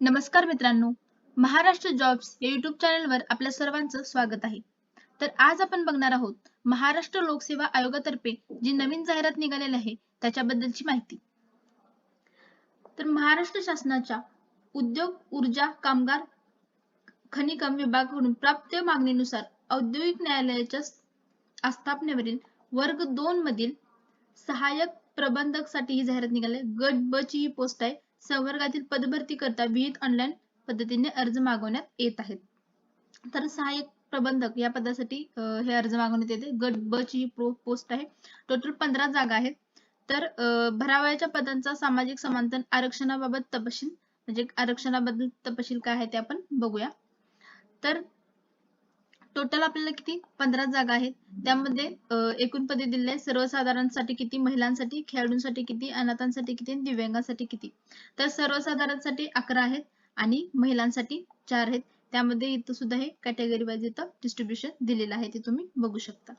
नमस्कार मित्रांनो महाराष्ट्र जॉब्स या युट्यूब चॅनलवर आपल्या सर्वांचं स्वागत आहे. तर आज आपण बघणार आहोत महाराष्ट्र लोकसेवा आयोगातर्फे जी नवीन जाहिरात निघालेली आहे त्याच्याबद्दलची माहिती. तर महाराष्ट्र शासनाच्या उद्योग ऊर्जा कामगार खनिकम विभागाकडून प्राप्त मागणीनुसार औद्योगिक न्यायालयाच्या आस्थापनेवरील वर्ग दोन मधील सहाय्यक प्रबंधकसाठी ही जाहिरात निघाली गट ब ची ही पोस्ट आहे. संवर्गातील पदभरती करता विहित ऑनलाईन पद्धतीने अर्ज मागवण्यात येत आहेत. तर सहाय्यक प्रबंधक या पदासाठी हे अर्ज मागवण्यात येते. गट ब ची पोस्ट आहे. टोटल पंधरा जागा आहेत. तर अं, भरावयाच्या पदांचा सामाजिक समांतर आरक्षणाबाबत तपशील म्हणजे आरक्षणाबद्दल तपशील काय आहे ते आपण बघूया. तर टोटल आपल्याला किती? पंधरा जागा आहेत. त्यामध्ये एकूण पदे दिले आहेत. सर्वसाधारणसाठी किती? महिलांसाठी खेळाडूंसाठी किती? अनाथांसाठी किती? आणि दिव्यांगांसाठी किती? तर सर्वसाधारणसाठी अकरा आहेत आणि महिलांसाठी चार आहेत. त्यामध्ये इथं सुद्धा हे कॅटेगरी वाईज इथं डिस्ट्रीब्युशन दिलेलं आहे. ते तुम्ही बघू शकता.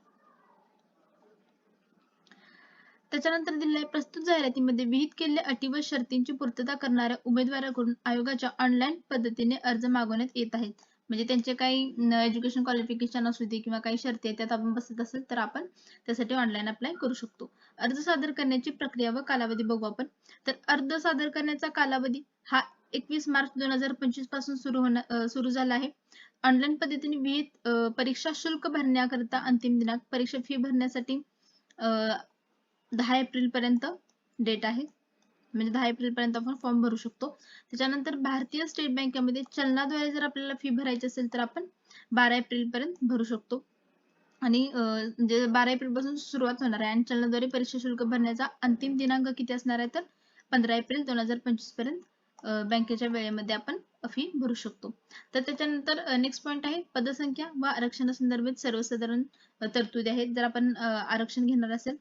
त्याच्यानंतर दिलेल्या प्रस्तुत जाहिरातीमध्ये विहित केलेल्या अटी व शर्तींची पूर्तता करणाऱ्या उमेदवाराकडून आयोगाच्या ऑनलाईन पद्धतीने अर्ज मागवण्यात येत आहेत. म्हणजे त्यांचे काही एज्युकेशन क्वालिफिकेशन असू दे किंवा काही शर्ती त्यात आपण बसत असेल तर आपण त्यासाठी ऑनलाईन अप्लाय करू शकतो. अर्ज सादर करण्याची प्रक्रिया व कालावधी बघू आपण. तर अर्ज सादर करण्याचा कालावधी हा एकवीस मार्च दोन हजार पंचवीसपासून सुरू होणार सुरू झाला आहे. ऑनलाईन पद्धतीने विहित परीक्षा शुल्क भरण्याकरिता अंतिम दिनांक परीक्षा फी भरण्यासाठी दहा एप्रिल पर्यंत डेट आहे. म्हणजे दहा एप्रिल पर्यंत आपण फॉर्म भरू शकतो. त्याच्यानंतर भारतीय स्टेट बँकेमध्ये चलनाद्वारे जर आपल्याला फी भरायची असेल तर आपण बारा एप्रिल पर्यंत भरू शकतो. आणि म्हणजे बारा एप्रिलपासून सुरुवात होणार आहे. आणि चलनाद्वारे परीक्षा शुल्क भरण्याचा अंतिम दिनांक किती असणार आहे तर पंधरा एप्रिल दोन हजार पंचवीसपर्यंत बँकेच्या वेळेमध्ये आपण फी भरू शकतो. तर त्याच्यानंतर नेक्स्ट पॉइंट आहे पदसंख्या व आरक्षणासंदर्भात सर्वसाधारण तरतुदी आहेत. जर आपण आरक्षण घेणार असेल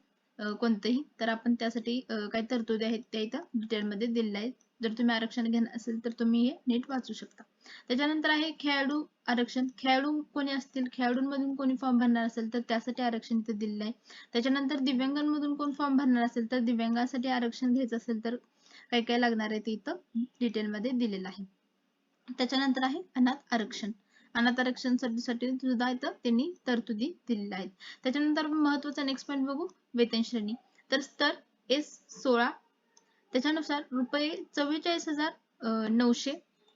कोणतेही तर आपण त्यासाठी काही तरतुदी आहेत त्या इथं डिटेलमध्ये दिलेल्या आहेत. जर तुम्ही आरक्षण घेणार असेल तर तुम्ही हे नीट वाचू शकता. त्याच्यानंतर आहे खेळाडू आरक्षण. खेळाडू कोणी असतील खेळाडूंमधून कोणी फॉर्म भरणार असेल तर त्यासाठी आरक्षण इथे दिलेलं आहे. त्याच्यानंतर दिव्यांगांमधून कोण फॉर्म भरणार असेल तर दिव्यांगासाठी आरक्षण घ्यायचं असेल तर काय काय लागणार आहे ते इथं डिटेलमध्ये दिलेलं आहे. त्याच्यानंतर आहे अनाथ आरक्षण. अनाथ आरक्षणसाठी सुद्धा इथं त्यांनी तरतुदी दिलेल्या आहेत. त्याच्यानंतर आपण महत्त्वाचा नेक्स्ट पॉईंट बघू वेतन श्रेणी. तर स्तर एस सोळा त्याच्यानुसार रुपये चव्वेचाळीस हजार नऊशे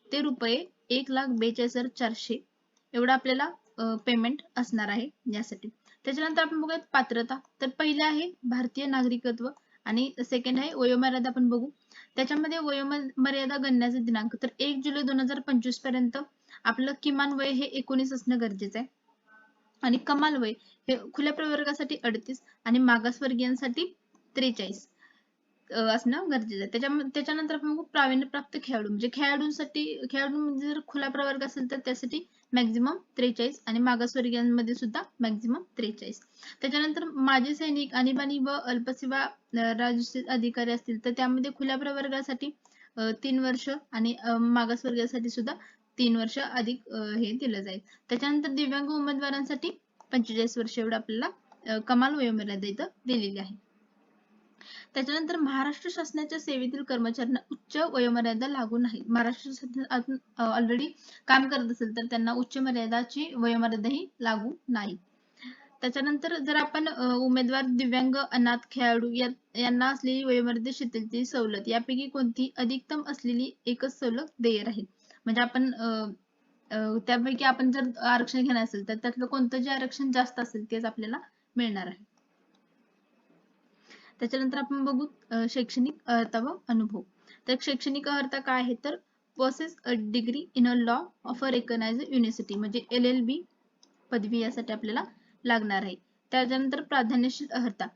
ते रुपये एक लाख बेचाळीस हजार चारशे. एवढं आपल्याला पेमेंट असणार आहे यासाठी. त्याच्यानंतर आपण बघूयात पात्रता. तर पहिले आहे भारतीय नागरिकत्व आणि सेकंड आहे वयोमर्यादा आपण बघू. त्याच्यामध्ये वयोमर्यादा गणण्याचा दिनांक. तर एक जुलै दोन हजार पंचवीसपर्यंत आपलं किमान वय हे एकोणीस असणं गरजेचं आहे. आणि कमाल वय हे खुल्या प्रवर्गासाठी अडतीस आणि मागासवर्गीयांसाठी त्रेचाळीस असणं गरजेचं आहे. त्याच्या त्याच्यानंतर आपण बघू प्रावीण्यप्राप्त खेळाडू. म्हणजे खेळाडूंसाठी खेळाडू म्हणजे जर खुला प्रवर्ग असेल तर त्यासाठी मॅक्झिमम त्रेचाळीस आणि मागासवर्गीयांमध्ये सुद्धा मॅक्झिमम त्रेचाळीस. त्याच्यानंतर माजी सैनिक आणीबाणी व अल्पसेवा राजस्थित अधिकारी असतील तर त्यामध्ये खुल्या प्रवर्गासाठी तीन वर्ष आणि अं, मागासवर्गीयासाठी सुद्धा तीन वर्ष अधिक हे दिलं जाईल. त्याच्यानंतर दिव्यांग उमेदवारांसाठी पंचेचाळीस वर्ष एवढं आपल्याला कमाल वयोमर्यादा इथं दिलेली आहे. त्याच्यानंतर महाराष्ट्र शासनाच्या सेवेतील कर्मचाऱ्यांना उच्च वयोमर्यादा लागू नाही. महाराष्ट्र शासन ऑलरेडी काम करत असेल तर त्यांना उच्च मर्यादाची वयोमर्यादा ही लागू नाही. त्याच्यानंतर जर आपण उमेदवार दिव्यांग अनाथ खेळाडू या- यांना असलेली वयोमर्यादा शिथिलतेची सवलत यापैकी कोणती अधिकतम असलेली एकच सवलत देय राहील? म्हणजे आपण अं, त्यापैकी आपण जर आरक्षण घेणार असेल तर त्यातलं कोणतं जे आरक्षण जास्त असेल तेच आपल्याला मिळणार आहे. त्याच्यानंतर आपण बघू शैक्षणिक अर्हता व अनुभव. तर शैक्षणिक अर्हता काय आहे? तर possess a degree in a law of a recognize university म्हणजे एल एल बी पदवी यासाठी आपल्याला लागणार आहे. त्याच्यानंतर प्राधान्यशील अर्हता.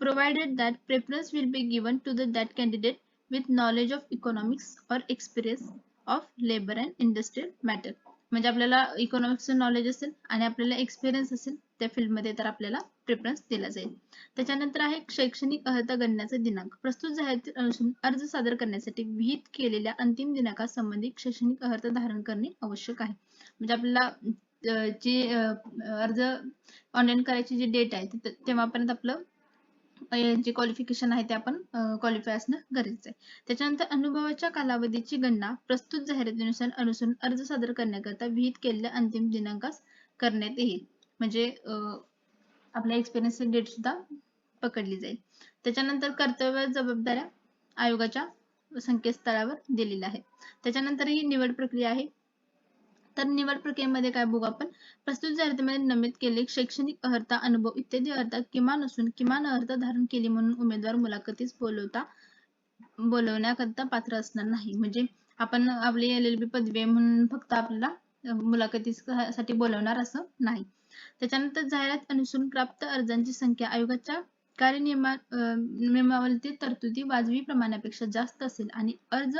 Provided that preference will be given to the that candidate with knowledge of economics or experience of labour and industrial matter म्हणजे आपल्याला इकॉनॉमिक्सचं नॉलेज असेल आणि आपल्याला एक्सपिरियन्स असेल त्या फील्डमध्ये तर आपल्याला प्रेफरन्स दिला जाईल. त्याच्यानंतर आहे शैक्षणिक अर्हता गणण्याचा दिनांक. प्रस्तुत जाहीर अनुसरून अर्ज सादर करण्यासाठी विहित केलेल्या अंतिम दिनांकासंबंधी शैक्षणिक अर्हता धारण करणे आवश्यक आहे. म्हणजे आपल्याला जे अर्ज ऑनलाईन करायची जी डेट आहे तेव्हापर्यंत आपलं जे क्वालिफिकेशन आहे ते आपण क्वालिफाय असणं गरजेचं आहे. त्याच्यानंतर अनुभवाच्या कालावधीची गणना प्रस्तुत जाहिरातीनुसार अनुसरून अर्ज सादर करण्याकरता विहित केलेल्या अंतिम दिनांकास करण्यात येईल. म्हणजे अं, आपल्या एक्सपिरियन्सची डेट सुद्धा पकडली जाईल. त्याच्यानंतर कर्तव्य जबाबदाऱ्या आयोगाच्या संकेतस्थळावर दिलेल्या आहेत. त्याच्यानंतर ही निवड प्रक्रिया आहे. तर निवड प्रक्रियेमध्ये काय बघू आपण? प्रस्तुत जाहिरातीमध्ये नमूद केले शैक्षणिक अर्हता अनुभव इत्यादी अर्थात किमान असून किमान अर्हता धारण केली म्हणून उमेदवार मुलाखतीस बोलवता बोलवण्याकरता पात्र असणार नाही. म्हणजे आपण आपली एल एल बी पदवी आहे म्हणून फक्त आपल्याला मुलाखतीसाठी बोलवणार असं नाही. त्याच्यानंतर जाहिरात अनुसरून प्राप्त अर्जांची संख्या आयोगाच्या कार्यनियमा अं, नियमावलीतील तरतुदी वाजवी प्रमाणापेक्षा जास्त असेल आणि अर्ज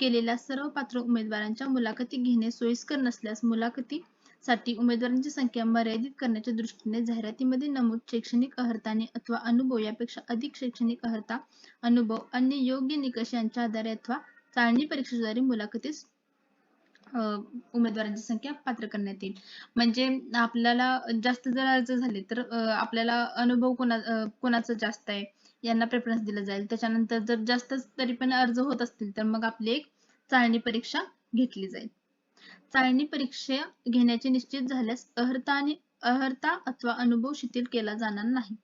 केलेल्या सर्व पात्र उमेदवारांच्या मुलाखती घेणे सोयीस्कर नसल्यास मुलाखतीसाठी उमेदवारांची संख्या मर्यादित करण्याच्या दृष्टीने जाहिरातीमध्ये नमूद शैक्षणिक अर्हताने अथवा अनुभव यापेक्षा अधिक शैक्षणिक अर्हता अनुभव अन्य योग्य निकष यांच्या आधारे अथवा चाळणी परीक्षेद्वारे मुलाखतीस अं, उमेदवारांची संख्या पात्र करण्यात येईल. म्हणजे आपल्याला जास्त जर अर्ज झाले तर अं, आपल्याला अनुभव कोणा अं, कोणाचा जास्त आहे? यांना प्रेफरन्स दिला जाईल. त्याच्यानंतर जर जास्त तरी पण अर्ज होत असतील तर मग आपली एक चाळणी परीक्षा घेतली जाईल. चाळणी परीक्षा घेण्याचे निश्चित झाल्यास अर्हता आणि अर्हता अथवा अनुभव शिथिल केला जाणार नाही.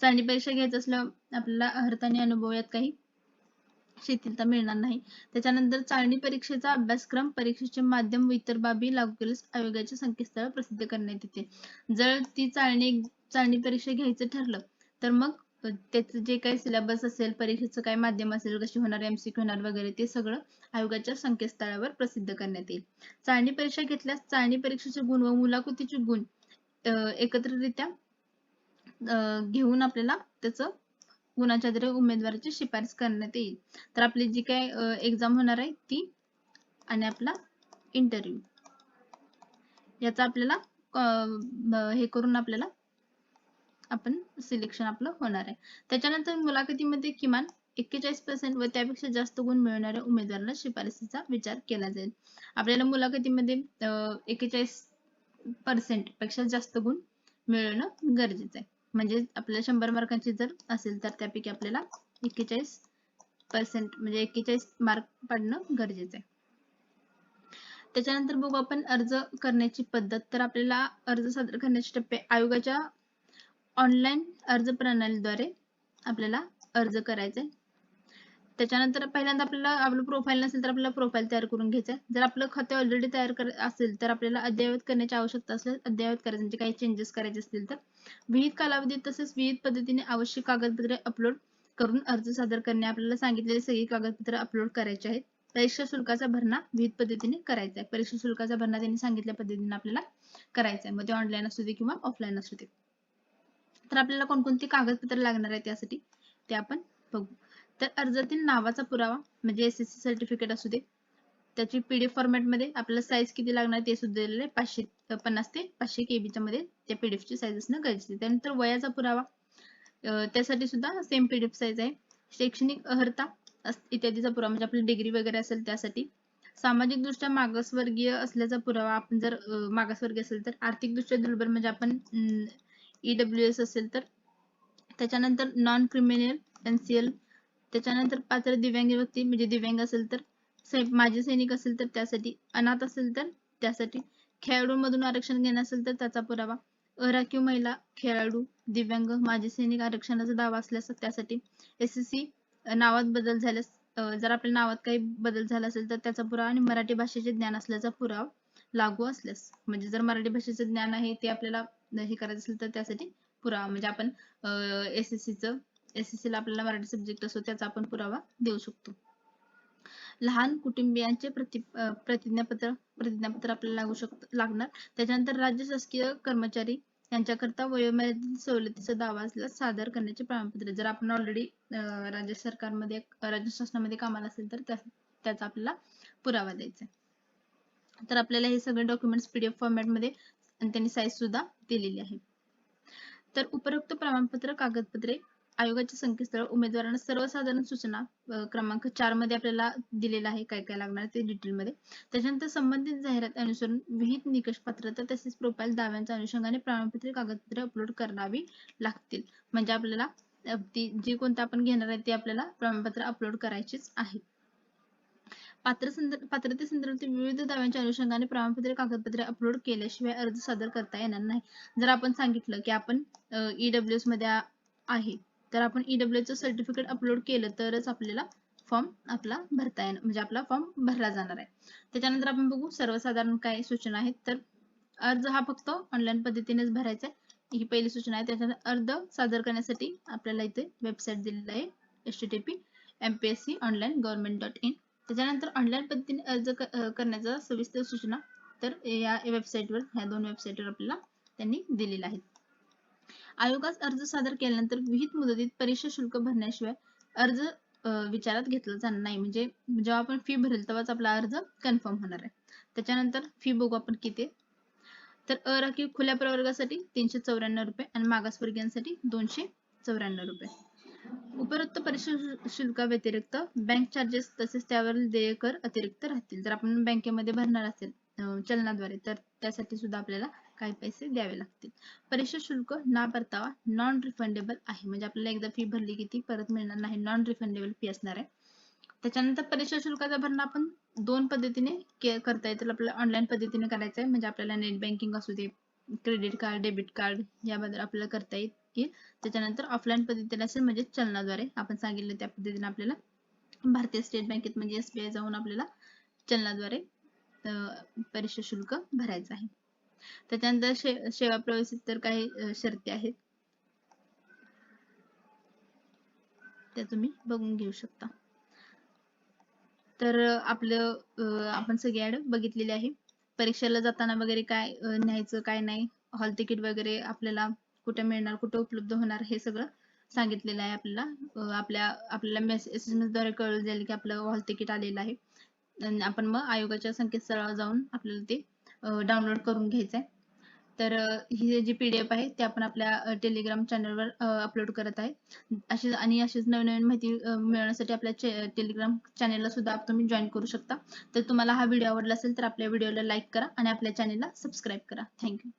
चाळणी परीक्षा घ्यायचं असलं आपल्याला अर्हता आणि अनुभव यात काही शिथिलता मिळणार नाही. त्याच्यानंतर चाळणी परीक्षेचा अभ्यासक्रम परीक्षेचे माध्यम व इतर बाबी लागू केल्यास आयोगाच्या संकेतस्थळावर प्रसिद्ध करण्यात येते. जर ती चाळणी चाळणी परीक्षा घ्यायचं ठरलं तर मग त्याचं जे काही सिलेबस असेल परीक्षेचं काय माध्यम असेल कशी होणार एमसीक्यू होणार वगैरे ते सगळं आयोगाच्या संकेतस्थळावर प्रसिद्ध करण्यात येईल. चाळणी परीक्षा घेतल्यास चाळणी परीक्षेचे गुण व मुलाखतीचे गुण एकत्ररित्या अं, घेऊन आपल्याला त्याचं गुणाच्या आधारे उमेदवाराची शिफारस करण्यात येईल. तर आपली जी काय एक्झाम होणार आहे ती आणि आपला इंटरव्ह्यू याचा आपल्याला हे करून आपल्याला आपण सिलेक्शन आपलं होणार आहे. त्याच्यानंतर मुलाखतीमध्ये किमान एक्केचाळीस पर्सेंट व त्यापेक्षा जास्त गुण मिळवणाऱ्या उमेदवाराला शिफारसीचा विचार केला जाईल. आपल्याला मुलाखतीमध्ये एक्केचाळीस पर्सेंटपेक्षा जास्त गुण मिळवणं गरजेचं आहे. म्हणजे आपल्याला शंभर मार्कांची जर असेल तर त्यापैकी आपल्याला एक्केचाळीस पर्सेंट म्हणजे एक्केचाळीस मार्क पडणं गरजेचं आहे. त्याच्यानंतर बघू आपण अर्ज करण्याची पद्धत. तर आपल्याला अर्ज सादर करण्याचे टप्पे आयोगाच्या ऑनलाईन अर्ज प्रणालीद्वारे आपल्याला अर्ज करायचा आहे त्याच्यानंतर पहिल्यांदा आपल्याला आपलं प्रोफाईल नसेल तर आपल्याला प्रोफाईल तयार करून घ्यायचं आहे जर आपलं खाते ऑलरेडी तयार कर असेल तर आपल्याला अद्ययावत करण्याची आवश्यकता असेल अद्ययावत करायचं. म्हणजे काही चेंजेस करायचे असतील तर. विविध कालावधीत तसेच विविध पद्धतीने आवश्यक कागदपत्रे अपलोड करून अर्ज सादर करणे. आपल्याला सांगितलेली सगळी कागदपत्रे अपलोड करायची आहेत. परीक्षा शुल्काचा भरणा विविध पद्धतीने करायचा आहे. परीक्षा शुल्काचा भरणा त्यांनी सांगितल्या पद्धतीने आपल्याला करायचा आहे. मग ते ऑनलाईन असू दे किंवा ऑफलाईन असू दे. तर आपल्याला कोणकोणती कागदपत्र लागणार आहे त्यासाठी ते आपण बघू. तर अर्जातील नावाचा पुरावा म्हणजे एस एस सी सर्टिफिकेट असू दे त्याची पीडीएफ फॉर्मॅटमध्ये आपल्याला साईज किती लागणार ते सुद्धा दिलेलं आहे. पाचशे पन्नास ते पाचशे केबीच्या मध्ये त्या पीडीएफ ची साईज असणं गरजेचं त्यानंतर वयाचा पुरावा त्यासाठी सुद्धा सेम पीडीएफ साईज आहे. शैक्षणिक अर्हता इत्यादीचा पुरावा म्हणजे आपली डिग्री वगैरे असेल त्यासाठी. सामाजिक दृष्ट्या मागासवर्गीय असल्याचा पुरावा आपण जर मागासवर्गीय असेल तर आर्थिक दृष्ट्या दुर्बल म्हणजे आपण ईडब्ल्यू एस असेल तर. त्याच्यानंतर नॉन क्रिमिनल एनसीएल त्याच्यानंतर पात्र दिव्यांग व्यक्ती म्हणजे दिव्यांग असेल तर. माजी सैनिक असेल तर त्यासाठी. अनाथ असेल तर त्यासाठी. खेळाडूंमधून आरक्षण घेणं असेल तर त्याचा पुरावा. अराखीव महिला खेळाडू दिव्यांग माजी सैनिक आरक्षणाचा दावा असल्यास त्यासाठी. एस एस सी नावात बदल झाल्यास जर आपल्या नावात काही बदल झाला असेल तर त्याचा पुरावा आणि मराठी भाषेचे ज्ञान असल्याचा पुरावा लागू असल्यास. म्हणजे जर मराठी भाषेचं ज्ञान आहे ते आपल्याला हे करायचं असेल तर त्यासाठी पुरावा म्हणजे आपण एस एस सीचं एस एस ला आपल्याला मराठी सब्जेक्ट असतो त्याचा आपण पुरावा देऊ शकतो. लहान कुटुंबियांचे प्रति प्रतिज्ञापत्र प्रतिज्ञापत्र आपल्याला लागू शकतो लागणार. त्याच्यानंतर राज्य शासकीय कर्मचारी यांच्याकरता वयोमर्यादित सवलतीचा दावा असल्यास सादर करण्याचे प्रमाणपत्र. जर आपण ऑलरेडी राज्य सरकारमध्ये राज्य शासनामध्ये कामाला असेल तर त्याचा आपल्याला पुरावा द्यायचा आहे. तर आपल्याला हे सगळे डॉक्युमेंट्स पीडीएफ फॉर्मॅटमध्ये आणि त्यांनी साईज सुद्धा दिलेली आहे. तर उपरोक्त प्रमाणपत्र कागदपत्रे आयोगाच्या संकेतस्थळ उमेदवारांना सर्वसाधारण सूचना क्रमांक चारमध्ये आपल्याला दिलेला आहे काय काय लागणार ते डिटेल मध्ये. त्याच्यानंतर संबंधित जाहिरात अनुसरून विहित निकष पात्रता तसेच प्रोफाईल दाव्यांच्या अनुषंगाने प्रमाणपत्रे कागदपत्रे अपलोड करावी लागतील. म्हणजे आपल्याला ती जे कोणतं आपण घेणार आहे ते आपल्याला प्रमाणपत्र अपलोड करायचेच आहे. पात्र संदर्भ पात्रतेसंदर्भातील विविध दाव्यांच्या अनुषंगाने प्रमाणपत्रे कागदपत्रे अपलोड केल्याशिवाय अर्ज सादर करता येणार नाही. जर आपण सांगितलं की आपण ईडब्ल्यू एसमध्ये आहे तर आपण ईडब्ल्यू चं सर्टिफिकेट अपलोड केलं तरच आपल्याला फॉर्म आपला भरता येणार म्हणजे आपला फॉर्म भरला जाणार आहे. त्याच्यानंतर आपण बघू सर्वसाधारण काय सूचना आहेत तर अर्ज हा फक्त ऑनलाईन पद्धतीनेच भरायचा आहे. ही पहिली सूचना आहे त्याच्यानंतर अर्ज सादर करण्यासाठी आपल्याला इथे वेबसाईट दिलेली आहे H T T P M P S C online government dot in त्याच्यानंतर ऑनलाईन पद्धतीने अर्ज करण्याचा सविस्तर सूचना तर या वेबसाईटवर ह्या दोन वेबसाईटवर आपल्याला त्यांनी दिलेल्या आहेत. आयोगास अर्ज सादर केल्यानंतर विहित मुदतीत परीक्षा शुल्क भरण्याशिवाय अर्ज विचारात घेतला जाणार नाही. म्हणजे जेव्हा आपण फी भरेल तेव्हाच आपला अर्ज कन्फर्म होणार आहे. त्याच्यानंतर फी बघू आपण किती. तर अराखीव खुल्या प्रवर्गासाठी तीनशे चौऱ्याण्णव रुपये आणि मागासवर्गीयांसाठी दोनशे चौऱ्याण्णव रुपये. उपरोक्त परीक्षा शुल्काव्यतिरिक्त बँक चार्जेस तसेच त्यावरील देय कर अतिरिक्त राहतील. जर आपण बँकेमध्ये भरणार असेल चलनाद्वारे तर त्यासाठी सुद्धा आपल्याला काही पैसे द्यावे लागतील. परीक्षा शुल्क ना परतावा नॉन रिफंडेबल आहे. म्हणजे आपल्याला एकदा फी भरली की ती परत मिळणार नाही. नॉन रिफंडेबल फी असणार आहे. त्याच्यानंतर परीक्षा शुल्काचा भरणा आपण दोन पद्धतीने करता येतील आपल्याला ऑनलाईन पद्धतीने करायचं आहे म्हणजे आपल्याला नेट बँकिंग असू दे क्रेडिट कार्ड डेबिट कार्ड याबद्दल आपल्याला करता येईल. त्याच्यानंतर ऑफलाईन पद्धतीने असेल म्हणजे चलनाद्वारे. आपण सांगितलं त्या पद्धतीने आपल्याला. भारतीय स्टेट बँकेत म्हणजे एसबीआय जाऊन आपल्याला चलनाद्वारे अं, परीक्षा शुल्क भरायचं आहे. त्याच्यानंतर शे- सेवा प्रवेशित तर काही शर्ती आहेत. त्या तुम्ही बघून घेऊ शकता. तर आपलं आपण सगळी ऍड बघितलेली आहे. परीक्षेला जाताना वगैरे काय न्यायचं काय नाही? हॉल तिकीट वगैरे आपल्याला कुठे मिळणार कुठे उपलब्ध होणार हे सगळं सांगितलेलं आहे आपल्याला. आपल्या आपल्याला मेसेज एस एम एसद्वारे कळलं जाईल की आपलं हॉल तिकीट आलेलं आहे. आणि आपण मग आयोगाच्या संकेतस्थळावर जाऊन आपल्याला ते डाउनलोड करून घ्यायचं आहे. तर ही जी पी डी एफ आहे ते आपण आपल्या टेलिग्राम चॅनलवर अपलोड करत आहे. अशी आणि अशीच नवीन नवीन माहिती मिळवण्यासाठी आपल्या टेलिग्राम चॅनलला सुद्धा तुम्ही जॉईन करू शकता. तर तुम्हाला हा व्हिडिओ आवडला असेल तर आपल्या व्हिडिओला लाईक करा आणि आपल्या चॅनलला सबस्क्राईब करा. थँक्यू